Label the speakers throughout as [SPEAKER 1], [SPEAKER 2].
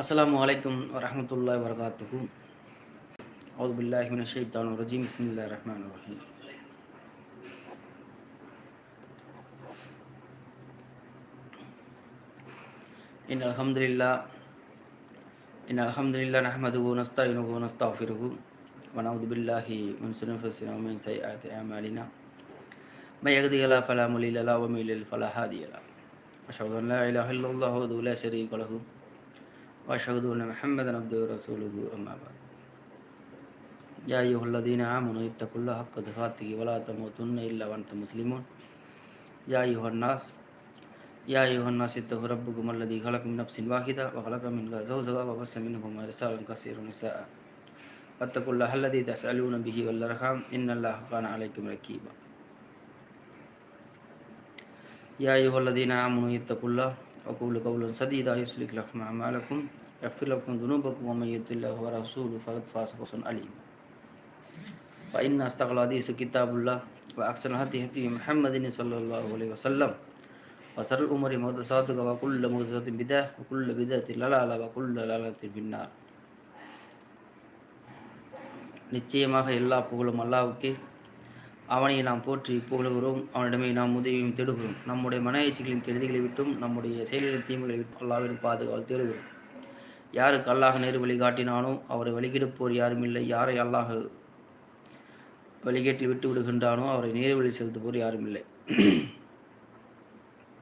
[SPEAKER 1] আসসালামু আলাইকুম রহমতুল্লাহ বরকাতহু আউযুবিল্লাহি মিনাশ শাইতানির রাজিম বিসমিল্লাহির রহমানির রহিম ইন আলহামদুলিল্লাহ ইন আলহামদুলিল্লাহ নাহমাদুহু ওয়া نستাইনুহু ওয়া نستাগফিরুহু ওয়া নাউযু বিল্লাহি মিন শুরুরি আনফুসিনা ওয়া মিন সাইয়্যাতি আমালিনা মাই ইয়াহদিহিল্লাহু ফালা মুদিল্লা লাহু ওয়া মাই ইউদ্লিল ফালা হাদিয়া লাহু আশহাদু আন লা ইলাহা ইল্লাল্লাহু ওয়াহদাহু লা শারীকা লাহু وأشهد أن محمدا عبده ورسوله أما بعد. يا أيها الذين آمنوا اتقوا الله حق تقاته ولا تموتن إلا وأنتم مسلمون. يا أيها الناس يا أيها الناس اتقوا ربكم الذي خلق من نفس واحدة وخلق منها زوجها وبث منهما رسالا كثيرا نساء واتقوا الله الذي تسألون به والأرحام إن الله كان عليكم رقيبا يا أيها الذين آمنوا اتقوا الله وقولوا قولا سديدا يصلح لكم أعمالكم يغفر لكم ذنوبكم ومن يطع الله ورسوله فقد فاز فوزا عليما فإن أصدق الحديث كتاب الله وأحسن الهدي هدي محمد صلى الله عليه وسلم وشر الأمور محدثاتها وكل محدثة بدعة وكل بدعة ضلالة وكل ضلالة في النار நிச்சயமாக எல்லா புகழும் அல்லாவுக்கே அவனை நாம் போற்றி புகழுகிறோம். அவனிடமே நாம் உதவியும் தேடுகிறோம். நம்முடைய மன எச்சிகளின் கெடுதிகளை விட்டும் நம்முடைய செயல்களின் தீமைகளை விட்டும் அல்லாவிடம் பாதுகாவல் தேடுகிறோம். யாருக்கு அல்லாஹ் நேர் வழி காட்டினானோ அவரை வழிகெடுப்போர் யாரும் இல்லை. யாரை அல்லாஹ் வழிகேட்டில் விட்டு விடுகின்றானோ அவரை நேர் வழி செலுத்துவோர் யாரும் இல்லை.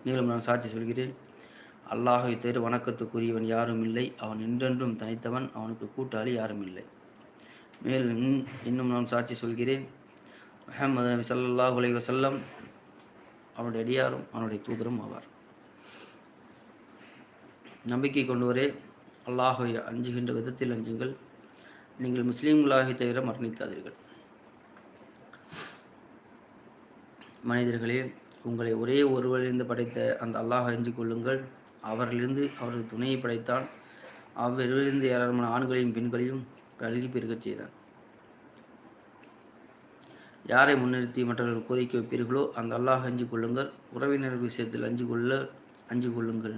[SPEAKER 1] மேலும் நான் சாட்சி சொல்கிறேன். அல்லாஹை தேர் வணக்கத்துக்குரியவன் யாரும் இல்லை. அவன் என்றென்றும் தனித்தவன். அவனுக்கு கூட்டாளி யாரும் இல்லை. மேலும் இன்னும் நான் சாட்சி சொல்கிறேன். முஹம்மது நபி சல்லாஹ் அலைஹி வஸல்லம் அவனுடைய அடியாரும் அவனுடைய தூதரும் ஆவார். நம்பிக்கை கொண்டவரே அல்லாஹை அஞ்சுகின்ற விதத்தில் அஞ்சுங்கள். நீங்கள் முஸ்லீம்களாகி தவிர மரணிக்காதீர்கள். மனிதர்களே உங்களை ஒரே ஒருவரிலிருந்து படைத்த அந்த அல்லாஹ் அஞ்சு கொள்ளுங்கள். அவரிலிருந்து அவரது துணையை படைத்தான். அவ்விருவிலிருந்து ஏராளமான ஆண்களையும் பெண்களையும் கல்வி பெருகச் செய்தான். யாரை முன்னிறுத்தி மற்றவர்கள் கோரிக்கை வைப்பீர்களோ அந்த அல்லாஹ் அஞ்சு கொள்ளுங்கள். உறவினர் விஷயத்தில் அஞ்சு கொள்ள அஞ்சு கொள்ளுங்கள்.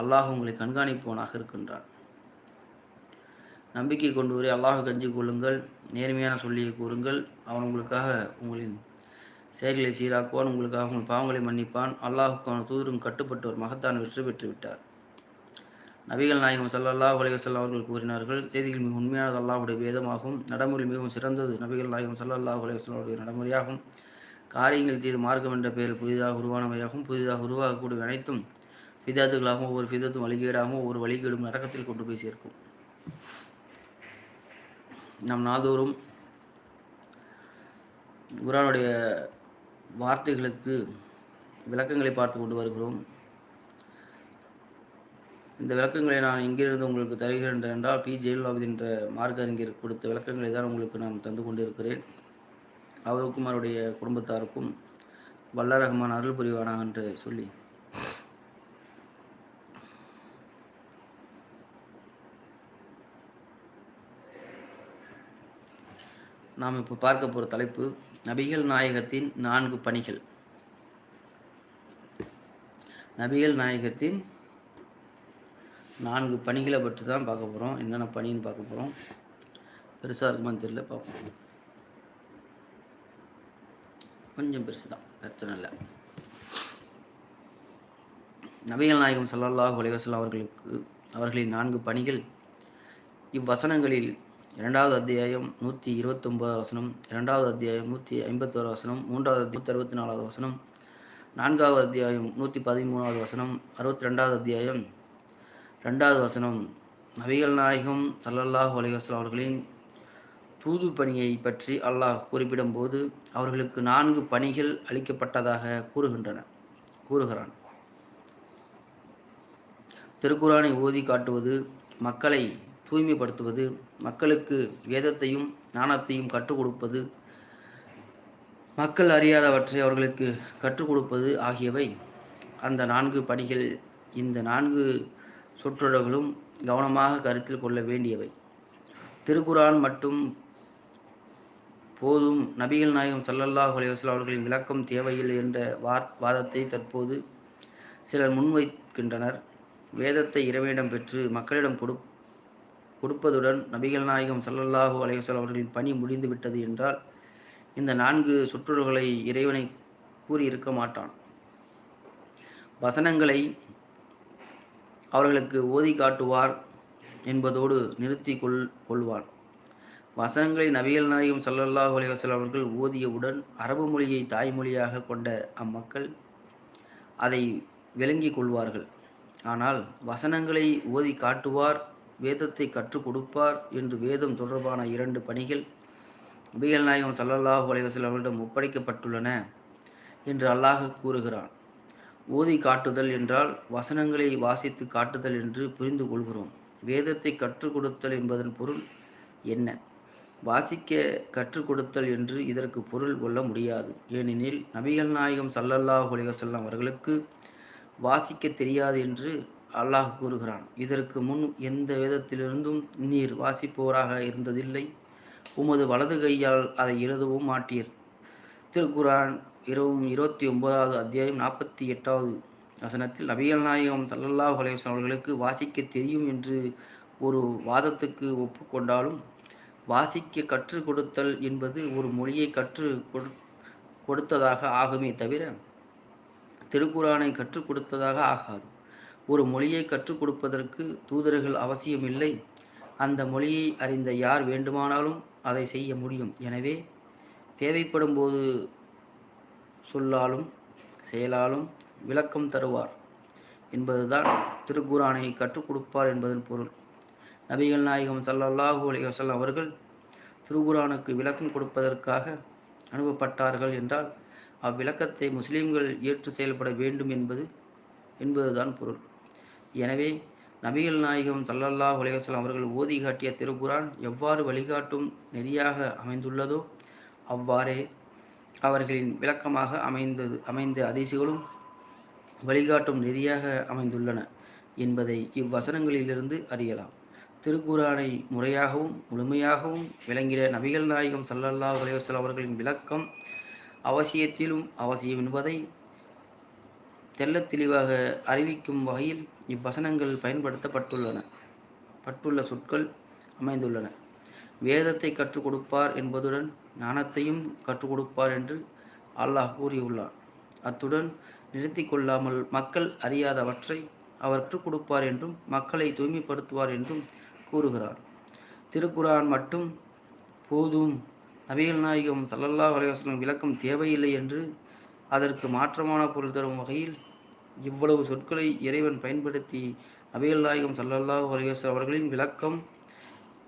[SPEAKER 1] அல்லாஹ் உங்களை கண்காணிப்பவனாக இருக்கின்றான். நம்பிக்கை கொண்டு வரை அல்லாஹுக்கு அஞ்சு கொள்ளுங்கள். நேர்மையான சொல்லியை கூறுங்கள். அவன் உங்களுக்காக உங்களின் செயல்களை சீராக்குவான். உங்களுக்காக உங்கள் பாவங்களை மன்னிப்பான். அல்லாஹுக்கு அவன் தூதரும் கட்டுப்பட்டு ஒரு மகத்தான் வெற்றி பெற்று விட்டார் நபிகள் நாயகம் சல்லல்லாஹ் அலைவசல்லாம் அவர்கள் கூறினார்கள் செய்திகள் மிக உண்மையானது அல்லாஹுடைய வேதமாகும் நடைமுறை மிகவும் சிறந்தது. நபிகள் நாயகம் சல்லல்லாஹ் அலைவசல்லாவுடைய நடைமுறையாகும். காரியங்கள் தீது மார்க்கம் என்ற பெயரில் புதிதாக உருவானவையாகவும் புதிதாக உருவாகக்கூடிய அனைத்தும் விதாத்துகளாகவும் ஒவ்வொரு விதத்தும் வழிகேடாகவும் ஒவ்வொரு வழிகேடும் நரகத்தில் கொண்டு போய் சேர்க்கும். நம் நாள்தோறும் குரானுடைய வார்த்தைகளுக்கு விளக்கங்களை பார்த்து கொண்டு வருகிறோம். இந்த விளக்கங்களை நான் எங்கிருந்து உங்களுக்கு தருகிறேன் என்றால் பி. ஜெயலலிதா என்ற மார்க்க அறிஞர் கொடுத்த விளக்கங்களை தான் உங்களுக்கு நான் தந்து கொண்டிருக்கிறேன். அவருக்கும் அவருடைய குடும்பத்தாருக்கும் வல்லரகமான அருள் புரிவானாக என்று சொல்லி. நாம் இப்போ பார்க்க போகிற தலைப்பு நபிகள் நாயகத்தின் நான்கு பணிகள். நபிகள் நாயகத்தின் நான்கு பணிகளை பற்றி தான் பார்க்க போகிறோம் என்னென்ன பணின்னு பார்க்க போகிறோம் பெருசாக இருக்குமான்னு தெரியல பார்ப்போம். கொஞ்சம் பெருசு தான் பிரச்சனை இல்லை. நபிகள் நாயகம் சல்லாஹ் அலைவாஸ்லாம் அவர்களுக்கு அவர்களின் நான்கு பணிகள். இவ்வசனங்களில் இரண்டாவது அத்தியாயம் நூற்றி இருபத்தொம்போது வசனம் இரண்டாவது அத்தியாயம் நூற்றி ஐம்பத்தோரு வசனம் மூன்றாவது நூற்றி அறுபத்தி நாலாவது வசனம் நான்காவது அத்தியாயம் நூற்றி பதிமூணாவது வசனம் அறுபத்தி ரெண்டாவது அத்தியாயம் ரெண்டாவது வசனம் நபிகள் நாயகம் சல்லல்லாஹ் அலைவாஸ்லாம் அவர்களின் தூது பணியை பற்றி அல்லாஹ் குறிப்பிடும்போது அவர்களுக்கு நான்கு பணிகள் அளிக்கப்பட்டதாக கூறுகின்றன கூறுகிறான். திருக்குறானை ஓதி காட்டுவது மக்களை தூய்மைப்படுத்துவது மக்களுக்கு வேதத்தையும் ஞானத்தையும் கற்றுக் கொடுப்பது மக்கள் அறியாதவற்றை அவர்களுக்கு கற்றுக் கொடுப்பது ஆகியவை அந்த நான்கு பணிகள். இந்த நான்கு சொற்றொடர்களும் கவனமாக கருத்தில் கொள்ள வேண்டியவை. திருக்குரான் மட்டும் போதும். நபிகள் நாயகம் சல்லல்லாஹ் அலைவாஸ்லாம் அவர்களின் விளக்கம் தேவையில்லை என்ற வார் வாதத்தை தற்போது சிலர் முன்வைக்கின்றனர். வேதத்தை இறைவனிடம் பெற்று மக்களிடம் கொடு கொடுப்பதுடன் நபிகள் நாயகம் சல்லல்லாஹு அலைவசல் அவர்களின் பணி முடிந்துவிட்டது என்றால் இந்த நான்கு சுற்றுலர்களை இறைவனை கூறியிருக்க மாட்டான். வசனங்களை அவர்களுக்கு ஓதி காட்டுவார் என்பதோடு நிறுத்தி கொள் கொள்வான் வசனங்களை நபிகள் நாயகம் சல்லல்லாஹ் அலைவசல் அவர்கள் ஓதியவுடன் அரபு மொழியை தாய்மொழியாக கொண்ட அம்மக்கள் அதை விளங்கி கொள்வார்கள். ஆனால் வசனங்களை ஓதி காட்டுவார் வேதத்தை கற்றுக் கொடுப்பார் என்று வேதம் தொடர்பான இரண்டு பணிகள் நபிகள் நாயகம் சல்லல்லாஹு அலைவசல் அவர்களிடம் ஒப்படைக்கப்பட்டுள்ளன என்று அல்லாஹ் கூறுகிறான். ஓதி காட்டுதல் என்றால் வசனங்களை வாசித்து காட்டுதல் என்று புரிந்து கொள்கிறோம். வேதத்தை கற்றுக் கொடுத்தல் என்பதன் பொருள் என்ன? வாசிக்க கற்றுக் கொடுத்தல் என்று இதற்கு பொருள் கொள்ள முடியாது. ஏனெனில் நபிகள் நாயகம் சல்லல்லாஹ் அலிவசல்லாம் அவர்களுக்கு வாசிக்க தெரியாது என்று அல்லாஹ் கூறுகிறான். இதற்கு முன் எந்த வேதத்திலிருந்தும் நீர் வாசிப்போராக இருந்ததில்லை. உமது வலது கையால் அதை எழுதவும் மாட்டீர். திருக்குரான் இரவும் இருபத்தி ஒன்பதாவது அத்தியாயம் நாற்பத்தி எட்டாவது வசனத்தில் நபிகள் நாயகம் சல்லல்லாஹ் அலைவசம் அவர்களுக்கு வாசிக்க தெரியும் என்று ஒரு வாதத்துக்கு ஒப்புக்கொண்டாலும் வாசிக்க கற்றுக் கொடுத்தல் என்பது ஒரு மொழியை கற்று கொடுத்ததாக ஆகுமே தவிர திருக்குறானை கற்றுக் கொடுத்ததாக ஆகாது. ஒரு மொழியை கற்றுக் கொடுப்பதற்கு தூதர்கள் அவசியமில்லை அந்த மொழியை அறிந்த யார் வேண்டுமானாலும் அதை செய்ய முடியும். எனவே தேவைப்படும் போது சொல்லாலும் செயலாலும் விளக்கம் தருவார் என்பதுதான் திருக்குரானை கற்றுக் கொடுப்பார் என்பதன் பொருள். நபிகள் நாயகம் சல்லல்லாஹூ அலி வசல்லாம் அவர்கள் திருக்குரானுக்கு விளக்கம் கொடுப்பதற்காக அனுப்பப்பட்டார்கள் என்றால் அவ்விளக்கத்தை முஸ்லீம்கள் ஏற்று செயல்பட வேண்டும் என்பது என்பதுதான் பொருள். எனவே நபிகள் நாயகம் சல்லல்லாஹ் உலகம் அவர்கள் ஓதி காட்டிய திருக்குரான் எவ்வாறு வழிகாட்டும் நெறியாக அமைந்துள்ளதோ அவ்வாறே அவர்களின் விளக்கமாக அமைந்தது அமைந்த அதிசயங்களும் வழிகாட்டும் நெறியாக அமைந்துள்ளன என்பதை இவ்வசனங்களிலிருந்து அறியலாம். திருக்குரானை முறையாகவும் முழுமையாகவும் விளங்கிட நபிகள் நாயகம் சல்லல்லா உலகம் அவர்களின் விளக்கம் அவசியத்திலும் அவசியம் என்பதை தெல்ல தெளிவாக அறிவிக்கும் வகையில் இவ்வசனங்கள் பயன்படுத்தப்பட்டுள்ளன பட்டுள்ள சொற்கள் அமைந்துள்ளன. வேதத்தை கற்றுக் கொடுப்பார் என்பதுடன் ஞானத்தையும் கற்றுக் கொடுப்பார் என்று அல்லாஹ் கூறியுள்ளார் அத்துடன் நிறுத்தி கொள்ளாமல் மக்கள் அறியாதவற்றை அவர் கற்றுக் கொடுப்பார் என்றும் மக்களை தூய்மைப்படுத்துவார் என்றும் கூறுகிறார். திருக்குரான் மட்டும் போதும். நபிகள் நாயகம் சல்லல்லா அலைவாஸ்லம் விளக்கம் தேவையில்லை என்று அதற்கு மாற்றமான பொருள் தரும் வகையில் இவ்வளவு சொற்களை இறைவன் பயன்படுத்தி நபிகள் நாயகம் சல்லல்லா அலைவாஸ்லம் அவர்களின் விளக்கம்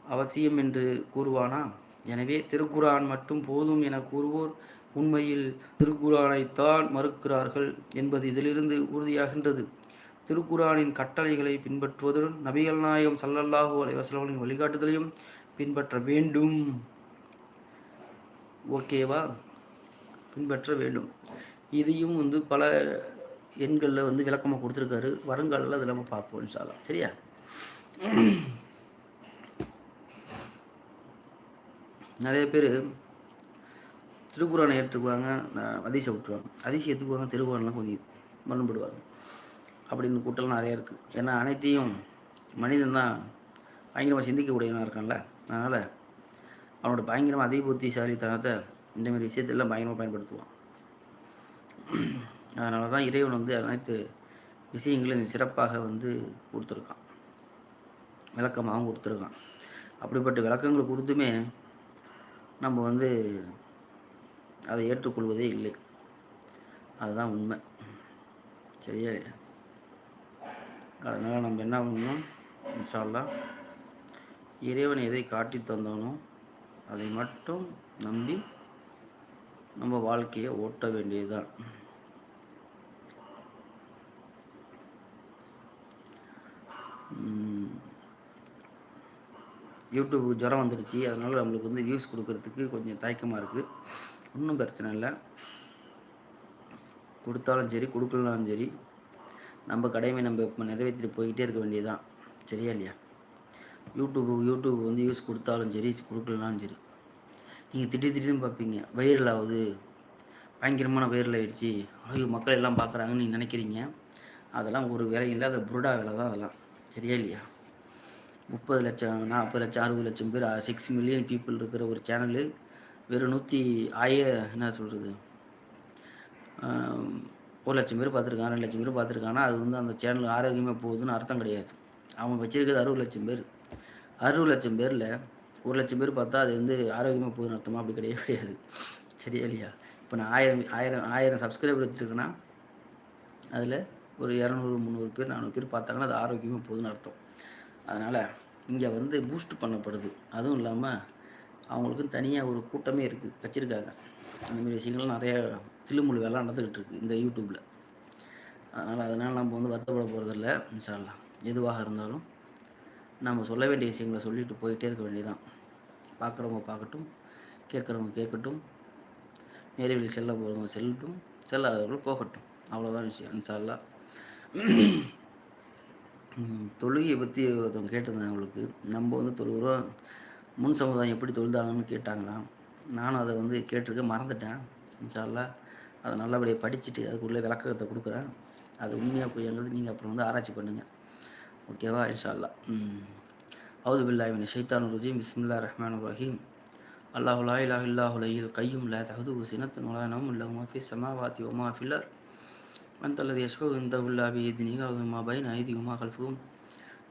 [SPEAKER 1] அவசியம் என்று கூறுவானா? எனவே திருக்குரான் மட்டும் போதும் என கூறுவோர். உண்மையில் திருக்குரானைத்தான் மறுக்கிறார்கள் என்பது இதிலிருந்து உறுதியாகின்றது. திருக்குரானின் கட்டளைகளை பின்பற்றுவதுடன் நபிகள் நாயகம் சல்லல்லாஹூ அலைவாஸ்லமின் வழிகாட்டுதலையும் பின்பற்ற வேண்டும். ஓகேவா பின்பற்ற வேண்டும். இதையும் வந்து பல எண்களில் வந்து விளக்கமாக கொடுத்துருக்காரு. வருங்காலில் அதை நம்ம பார்ப்போம் இன்ஷால்லாம் சரியா? நிறைய பேர் திருக்குறானை ஏற்றுக்குவாங்க அதிசை விட்டுருவாங்க அதிசயம் ஏற்றுக்குவாங்க திருக்குறான்லாம் கொஞ்சம் மண்ணுபடுவாங்க அப்படின்னு கூட்டம்லாம் நிறையா இருக்குது ஏன்னா அனைத்தையும் மனிதன் தான் பயங்கரமாக சிந்திக்கக்கூடியவனாக இருக்கான்ல. அதனால் அவனோட பயங்கரமாக அதிக புத்திசாலித்தனத்தை இந்தமாரி விஷயத்தெல்லாம் பயங்கரமாக பயன்படுத்துவான். அதனால தான் இறைவன் வந்து அனைத்து விஷயங்களையும் சிறப்பாக வந்து கொடுத்துருக்கான். விளக்கமாகவும் கொடுத்துருக்கான். அப்படிப்பட்ட விளக்கங்களை கொடுத்துமே நம்ம வந்து அதை ஏற்றுக்கொள்வதே இல்லை. அதுதான் உண்மை. சரியா? அதனால் நம்ம என்ன பண்ணணும்? இன்ஷால்லா இறைவன் எதை காட்டி தந்தானோ அதை மட்டும் நம்பி நம்ம வாழ்க்கையை ஓட்ட வேண்டியதுதான். யூடியூப் ஜுரம் வந்துடுச்சு. அதனால் நம்மளுக்கு வந்து வியூஸ் கொடுக்கறதுக்கு கொஞ்சம் தயக்கமாக இருக்குது ஒன்றும் பிரச்சனை இல்லை. கொடுத்தாலும் சரி கொடுக்கலனாலும் சரி நம்ம கடமை நம்ம இப்போ நிறைவேற்றிட்டு போய்கிட்டே இருக்க வேண்டியதுதான். சரியா இல்லையா? யூடியூப்பு யூடியூப் வந்து யூஸ் கொடுத்தாலும் சரி கொடுக்கலனாலும் சரி. நீங்கள் திடீர் திடீர்னு பார்ப்பீங்க வைரல் ஆகுது. பயங்கரமான வைரல் ஆகிடுச்சு ஐயோ மக்கள் எல்லாம் பார்க்குறாங்கன்னு நீங்கள் நினைக்கிறீங்க. அதெல்லாம் ஒரு வேலை இல்லாத புருடா வேலை தான் அதெல்லாம். சரியா இல்லையா? முப்பது லட்சம் நாற்பது லட்சம் அறுபது லட்சம் பேர் சிக்ஸ் மில்லியன் பீப்புள் இருக்கிற ஒரு சேனலு வெறும் நூற்றி ஆய என்ன சொல்கிறது ஒரு லட்சம் பேர் பார்த்துருக்கான் ரெண்டு லட்சம் பேர் பார்த்துருக்காங்கன்னா அது வந்து அந்த சேனல் ஆரோக்கியமாக போகுதுன்னு அர்த்தம் கிடையாது. அவன் வச்சிருக்கிறது அறுபது லட்சம் பேர். அறுபது லட்சம் பேரில் ஒரு லட்சம் பேர் பார்த்தா அது வந்து ஆரோக்கியமாக போகுதுன்னு அர்த்தமாக அப்படி கிடையவே கிடையாது. சரியா இல்லையா? இப்போ நான் ஆயிரம் ஆயிரம் ஆயிரம் சப்ஸ்கிரைபர் வச்சுருக்கேன்னா அதில் ஒரு இரநூறு முந்நூறு பேர் நானூறு பேர் பார்த்தாங்கன்னா அது ஆரோக்கியமாக போகுதுன்னு அர்த்தம். அதனால் இங்கே வந்து பூஸ்ட் பண்ணப்படுது. அதுவும் இல்லாமல் அவங்களுக்கும் தனியாக ஒரு கூட்டமே இருக்குது வச்சுருக்காங்க. அந்தமாரி விஷயங்கள்லாம் நிறையா தில்லுமுள்ளு வேலை நடந்துக்கிட்டு இருக்குது இந்த யூடியூப்பில் அதனால் அதனால் நம்ம வந்து வருத்தப்பட போகிறதில்ல இன்ஷால்லாம் எதுவாக இருந்தாலும் நம்ம சொல்ல வேண்டிய விஷயங்களை சொல்லிட்டு போயிட்டே இருக்க வேண்டியதான் பார்க்குறவங்க பார்க்கட்டும் கேட்குறவங்க கேட்கட்டும் நேரவில் செல்ல போகிறவங்க செல்லட்டும் செல்லாதவர்கள் போகட்டும். அவ்வளோதான் விஷயம் இன்ஷால்லா தொழுகையை பற்றி ஒருத்தவங்க கேட்டிருந்தேன் அவங்களுக்கு. நம்ம வந்து தொழுகிறோம். முன் சமுதாயம் எப்படி தொழுதாங்கன்னு கேட்டாங்களாம். நானும் அதை வந்து கேட்டிருக்கேன். மறந்துட்டேன். இன்ஷால்லா அதை நல்லபடியாக படிச்சுட்டு அதுக்குள்ளே விளக்கத்தை கொடுக்குறேன். அது உண்மையாக பொய்யாங்கிறது நீங்கள் அப்புறம் வந்து ஆராய்ச்சி பண்ணுங்கள் ஓகேவா இன்ஷால்லா அவுது பில்லாவின் ஷைத்தான் ரஜீம். பிஸ்மில்லா ரஹ்மான் ரஹீம். அல்லாஹு லா இலாஹ கையும் லா தகுது சினத்தின் உலானவும் இல்லஹு மாஃபி சமாவாத்தி ஒமா ஃபில்லர் من الذي يشفع عنده إلا بإذنه يعلم ما بين أيديهم وما خلفهم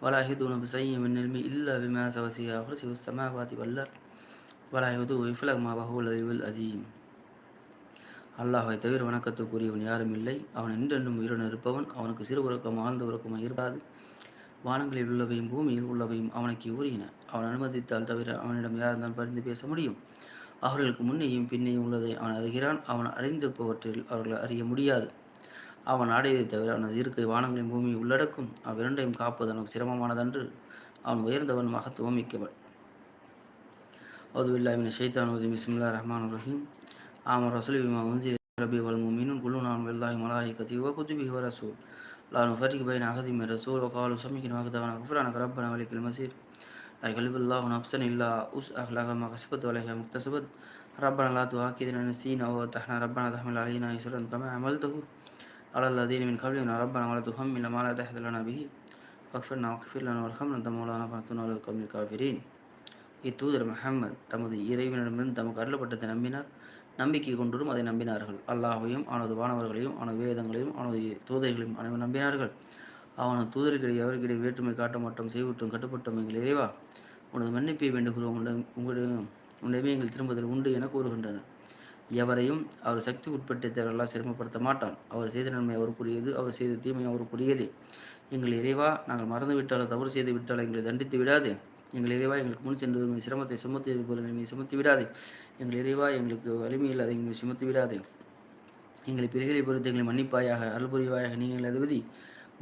[SPEAKER 1] ولا يحيطون بشيء من علمه إلا بما وسع كرسيه السماوات والأرض ولا يؤوده حفظهما وهو العلي العظيم அல்லாஹை தவிர வணக்கத்துக்குரியவன் யாரும் இல்லை அவன் என்றென்றும் உயிருடன் இருப்பவன் அவனுக்கு சிறு உறக்கம் ஆழ்ந்த உறக்கமாக இருக்காது வானங்களில் உள்ளவையும் பூமியில் உள்ளவையும் அவனுக்கு உரியன அவன் அனுமதித்தால் தவிர அவனிடம் யார்தான் பரிந்து பேச முடியும் அவர்களுக்கு முன்னேயும் பின்னேயும் உள்ளதை அவன் அறிகிறான் அவன் அறிந்திருப்பவற்றில் அவர்கள் அறிய முடியாது அவன் ஆடையதை தவிர அவனது இருக்கை வானங்களின் பூமியை உள்ளடக்கும் அவ்விரண்டையும் காப்பது அவனுக்கு சிரமமானதன்று அவன் உயர்ந்தவன் மகத்துவம் மிக்கவன் அவுதுபில்லாமின் ஷைத்தான் உதவி பிஸ்மில்லா ரஹ்மான் ரஹீம் ஆமர் ரசூல் பிமா முன்சிர் ரபி வல் முமினுன் குல்லு நான் வெல்லாஹி மலாஹிகதி வ குதுபிஹி வ ரசூல் லா நுஃபரிக் பைன அஹதி மின் ரசூல் வ காலு சமிக்கின் வக்தவன குஃப்ரானக ரப்பன வலிக்கல் மசீர் لا يكلف الله نفسا إلا وسعها لها ما كسبت وعليها ما اكتسبت ربنا لا تؤاخذنا إن نسينا أو أخطأنا ربنا تحمل علينا إصرا كما عملته على الذين من قبلنا ربنا ولا تحمل ما لا تحمل لنا به واغفرنا واغفر لنا وارحمنا أنت مولانا فانصرنا على القوم الكافرين இத்தூதர் முஹம்மது தமது இறைவனிடமிருந்து தமக்கு அருளப்பட்டதை நம்பினார் நம்பிக்கை கொண்டுடும் அதை நம்பினார்கள் அல்லாஹையும் அவனது வானவர்களையும் அவனது வேதங்களையும் அவனது தூதர்களையும் அனைவரும் நம்பினார்கள் அவனது தூதர்களிடையே அவர்களிடையே வேற்றுமை காட்ட மாட்டோம் செய்விட்டும் கட்டுப்பட்டோம் எங்கள் இறைவா உனது மன்னிப்பை வேண்டுகிறோம் உங்களிடம் உன்னிடமே எங்கள் திரும்புதல் உண்டு என கூறுகின்றனர் எவரையும் அவர் சக்தி உட்பட்டவர்களால் சிரமப்படுத்த மாட்டான். அவர் செய்த நன்மை அவருக்குரியது அவர் செய்த தீமை அவருக்குரியது. எங்கள் இறைவா நாங்கள் மறந்து விட்டாலோ தவறு செய்து விட்டாலோ எங்களை தண்டித்து விடாது. எங்கள் இறைவா எங்களுக்கு முன் சென்று சிரமத்தை சுமத்தி இருப்பவர்கள் சுமத்தி விடாது. எங்கள் இறைவா எங்களுக்கு வலிமையில் அதை எங்களை சுமத்தி விடாது. எங்களை பிறகளை பொறுத்து எங்களை மன்னிப்பாயாக அருள் புரிவாயாக நீங்கள் அதிபதி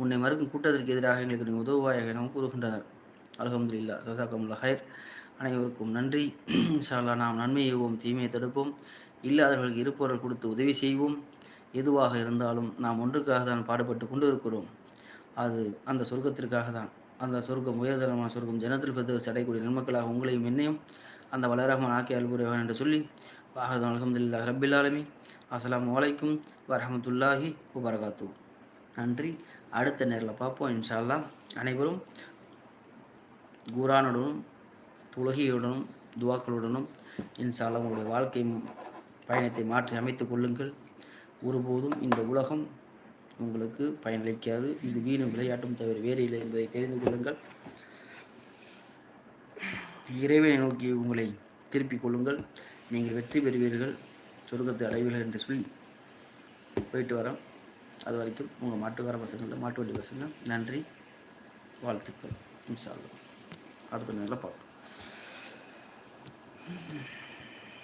[SPEAKER 1] உன்னை மறுக்கும் கூட்டத்திற்கு எதிராக எங்களுக்கு நீங்கள் உதவுவாயாக எனவும் கூறுகின்றனர். அலகம்துல்லா சசாக்கமுல்லா ஹயர் அனைவருக்கும் நன்றி. இன்ஷால்லா நாம் நன்மை செய்வோம் தீமையை தடுப்போம். இல்லாதவர்களுக்கு இருப்பவர்கள் கொடுத்து உதவி செய்வோம். எதுவாக இருந்தாலும் நாம் ஒன்றுக்காக தான் பாடுபட்டு கொண்டு இருக்கிறோம் அது அந்த சொர்க்கத்திற்காக தான். அந்த சொர்க்கம் உயர்தரமான சொர்க்கம். ஜனத்தில் பெற்று சடைக்கூடிய நன்மக்களாக உங்களையும் என்னையும் அந்த வளரகமான ஆக்கி அல்புரிவான் என்று சொல்லி வாஹத் அலமதுல்லா ரபில் ஆலமி அஸ்லாம் வலைக்கும் வரமத்துல்லாஹி உபரகாத்து நன்றி. அடுத்த நேரில் பார்ப்போம். இன்ஷால்லா அனைவரும் குரானுடனும் துலகியுடனும் துவாக்களுடனும் இன்ஷால்லா உங்களுடைய வாழ்க்கை பயணத்தை மாற்றி அமைத்துக் கொள்ளுங்கள். ஒருபோதும் இந்த உலகம் உங்களுக்கு பயனளிக்காது. இது வீணும் விளையாட்டும் தவிர வேறு இல்லை என்பதை தெரிந்து கொள்ளுங்கள். இறைவனை நோக்கி உங்களை திருப்பிக் கொள்ளுங்கள். நீங்கள் வெற்றி பெறுவீர்கள். சொர்க்கத்தை அடைவீர்கள் என்று சொல்லி போயிட்டு வரோம். அது வரைக்கும் உங்கள் மாட்டுக்கார பசங்களில் மாட்டு வண்டி பசங்க நன்றி வாழ்த்துக்கள். இன்ஷால்லா அடுத்த நேரில் பார்த்தோம்